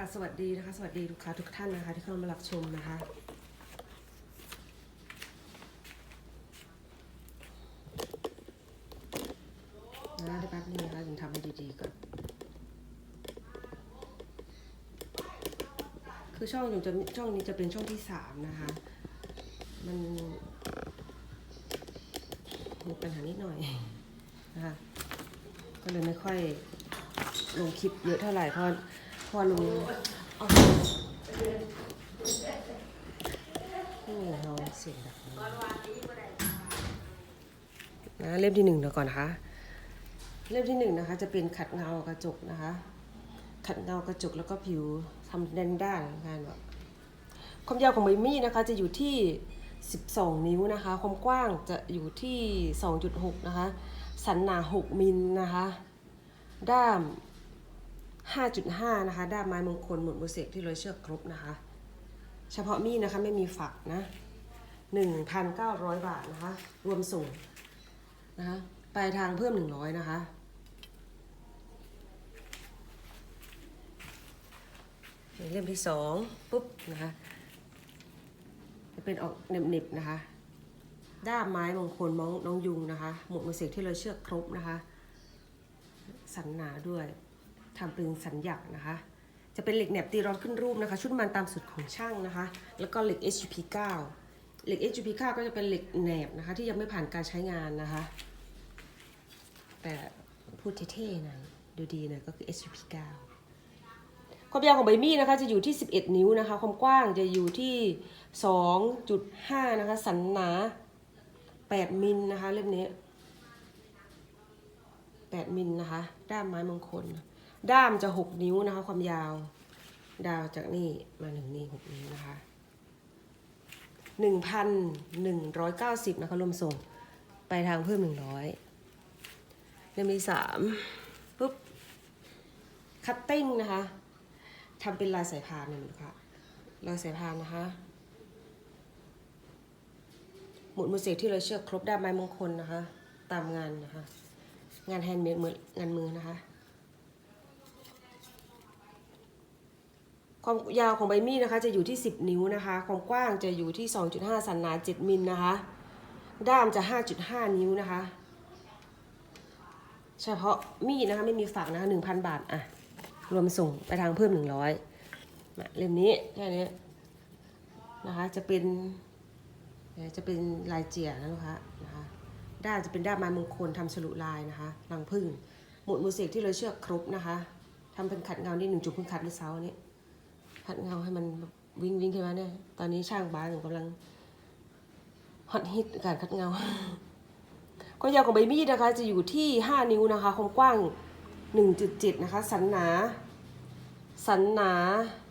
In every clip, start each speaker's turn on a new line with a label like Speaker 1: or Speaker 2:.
Speaker 1: ค่ะสวัสดีนะคะ สวัสดีลูกค้าทุกท่านนะคะ ที่เข้ามารับชมนะคะ นะได้แป๊บนึงนะคะถึงทำให้ดีๆก่อน คือช่องอยู่จะช่องนี้จะเป็นช่องที่สามนะคะ มันมีปัญหานิดหน่อยนะคะ ก็เลยไม่ค่อยลงคลิปเยอะเท่าไหร่เพราะ พราะว่าลงเอนี่เราเสียงดังนะเล่มที่หนึ่งเดี๋ยวก่อนนะคะเล่มที่หนึ่งนะคะ จะเป็นขัดเงากระจกนะคะ ขัดเงากระจกแล้วก็ผิวทำแดนด้านงานแบบความยาวของใบมีดนะคะ จะอยู่ที่ 12 นิ้วนะคะ ความกว้างจะอยู่ที่ 2.6 นะคะ สันหนา 6 มิลนะคะ ด้าม 5.5 นะคะ ด้ามไม้มงคลหมุนโบเสกที่ร้อยเชือกครบนะคะ เฉพาะมีดนะคะไม่มีฝักนะ 1,900 บาทนะคะ รวมส่งนะคะปลายทางเพิ่ม 100 นะคะ เล่มที่สองปุ๊บนะคะ จะเป็นออกเหน็บๆนะคะ ด้ามไม้มงคลมองน้องยุงนะคะ หมวกมือเสกที่เราเชือกครบนะคะ สันหนาด้วย ทำเป็นสัญญานะคะ จะเป็นเหล็กแหนบตีร้อนขึ้นรูปนะคะ ชุดมันตามสุดของช่างนะคะ แล้วก็เหล็ก HGP 9 เหล็ก HGP 9 ก็จะเป็นเหล็กแหนบนะคะ ที่ยังไม่ผ่านการใช้งานนะคะ แต่พูดเท่ๆหน่อยดูดีหน่อยก็คือ HGP 9 ความยาวของใบมีดนะคะจะอยู่ที่ 11 นิ้วนะคะ ความกว้างจะอยู่ที่ 2.5 นะคะ สันหนา 8 มิลนะคะเล่มนี้ 8 มิลนะคะ ด้ามไม้มงคล ด้ามจะ6นิ้วนะคะ ความยาว ดาวจากนี่มาหนึ่งนี่6นิ้วนะคะ1,190นหนึ่งร้อยเก้าสิบนะคะรวมส่งไปทางเพิ่ม100เล่มที่สามปุ๊บคัตติ้งนะคะทำเป็นลายสายพานนี่นะคะลายสายพานนะคะ หมุดมือเสกที่เราเชือกครบด้ามไม้มงคลนะคะ ตามงานนะคะ งานแฮนด์เมดมืองานมือนะคะ ความยาวของใบมีดนะคะ จะอยู่ที่ 10 นิ้วนะคะ ความกว้างจะอยู่ที่ 2.5 สันหนา 7 มิลนะคะ ด้ามจะ 5.5 นิ้วนะคะ เฉพาะมีดนะคะไม่มีฝักนะคะ1,000 บาทอะรวมส่งไปทางเพิ่ม 100มาเล่มนี้แค่นี้นะคะจะเป็นจะเป็นลายเจียนะลูกค้านะคะด้านจะเป็นด้านไม้มงคลทำฉลุลายนะคะรังพึ่งหมุดมือเสกที่เราเชือกครบนะคะทำเป็นขัดเงานี่หนึ่งจุดเพิ่งขัดเมื่อเช้านี้ ขัดเงาให้มันวิ่งวิ่งขึ้นมาเนี่ย ตอนนี้ช่างบ้านกำลังฮอตฮิตการขัดเงา ความยาวของใบมีดนะคะ จะอยู่ที่ 5 นิ้วนะคะ ความกว้าง 1.7 นะคะ สันหนา สันหนา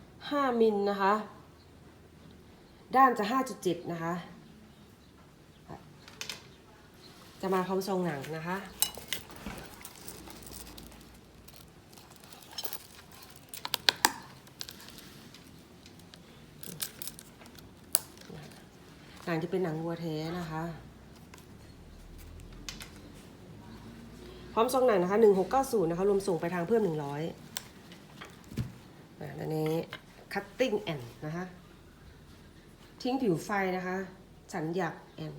Speaker 1: 5 มิลนะคะ ด้านจะ 5.7 นะคะ จะมาพร้อมทรงหนังนะคะ หนังจะเป็นหนังวัวแท้นะคะ พร้อมทรงหนังนะคะ1690นะคะรวมส่งไปทางเพิ่ม100อ่าอันนี้ cutting end นะคะ ทิ้งผิวไฟนะคะ สัญญาแอน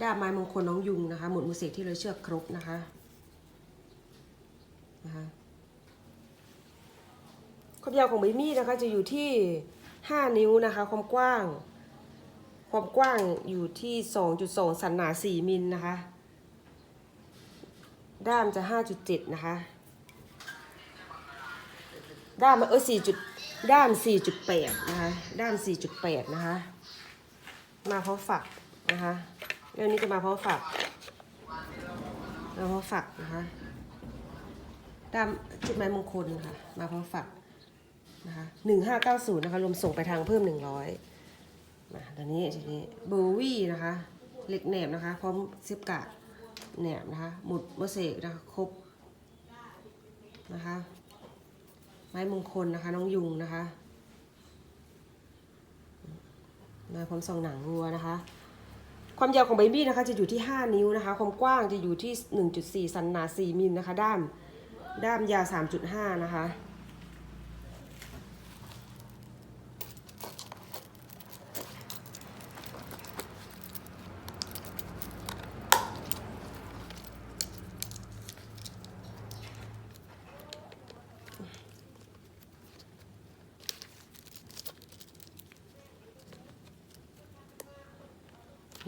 Speaker 1: ด้ามไม้มงคลน้องยุงนะคะ หมุดมือเสกที่เราเชือกครบนะคะนะคะความยาวของใบมีดนะคะจะอยู่ที่ 5 นิ้วนะคะ ความกว้าง ความกว้างอยู่ที่ 2.2 สันหนา 4 มิลนะคะ ด้ามจะ 5.7 นะคะ ด้ามเออ4จุดด้าม 4.8 นะคะ ด้าม 4.8 นะคะ มาเพร้อมฝักนะคะ เรื่องนี้จะมาเพร้อมฝักมาเพร้อมฝักนะคะ ด้ามชุดไม้มงคลค่ะ มาเพร้อมฝักนะคะ 1590 นะคะรวมส่งไปทางเพิ่ม 100 มาตอนนี้ทีนี้โบวี่นะคะเหล็กแหนบนะคะ พร้อมเสียบกะแหนบนะคะ หมุดโมเสกนะคะครบนะคะ ไม้มงคลนะคะ น้องยุงนะคะมาพร้อมซองหนังวัวนะคะ ความยาวของใบมีดนะคะ จะอยู่ที่ 5 นิ้วนะคะ ความกว้างจะอยู่ที่ 1.4 สันหนา 4มิลนะคะ ด้ามด้ามยาว3.5 นะคะ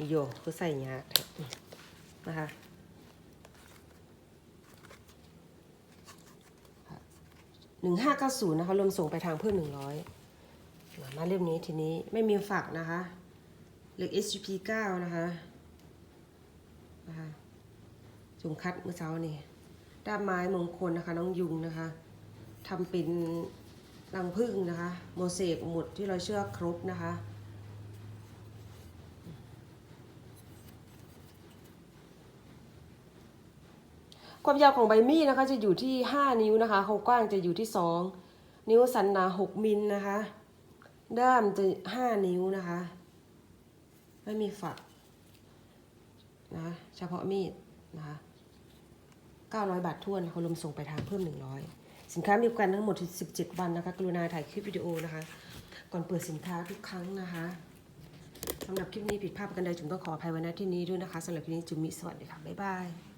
Speaker 1: โยคือใส่ยานะคะหนึ่งห้าเก้าศูนย์นะคะรวมส่งไปทางเพิ่มหนึ่งร้อยมาเล่มนี้ทีนี้ไม่มีฝักนะคะเหล็ก SGP 9นะคะนะคะจุ่มคัดเมื่อเช้านี่ด้ามไม้มงคลนะคะ น้องยุงนะคะทำเป็นรังผึ้งนะคะ โมเสกหมุดที่เราเชื่อครบนะคะ ความยาวของใบมีดนะคะจะอยู่ที่ 5 นิ้วนะคะความกว้างจะอยู่ที่ 2 นิ้วสันหนา 6 มิลนะคะ ด้ามจะ 5 นิ้วนะคะ ไม่มีฝักนะเฉพาะมีดนะคะ900 บาททวนเขาลมส่งไปทางเพิ่ม 100 สินค้ามีกันทั้งหมด 17 วันนะคะ กรุณาถ่ายคลิปวิดีโอนะคะ ก่อนเปิดสินค้าทุกครั้งนะคะสำหรับคลิปนี้ผิดพลาดกันใดจุ๋มต้องขออภัยไว้ณที่นี้ด้วยนะคะสำหรับคลิปนี้จุ๋มมิสวัสดีค่ะ บ๊ายบาย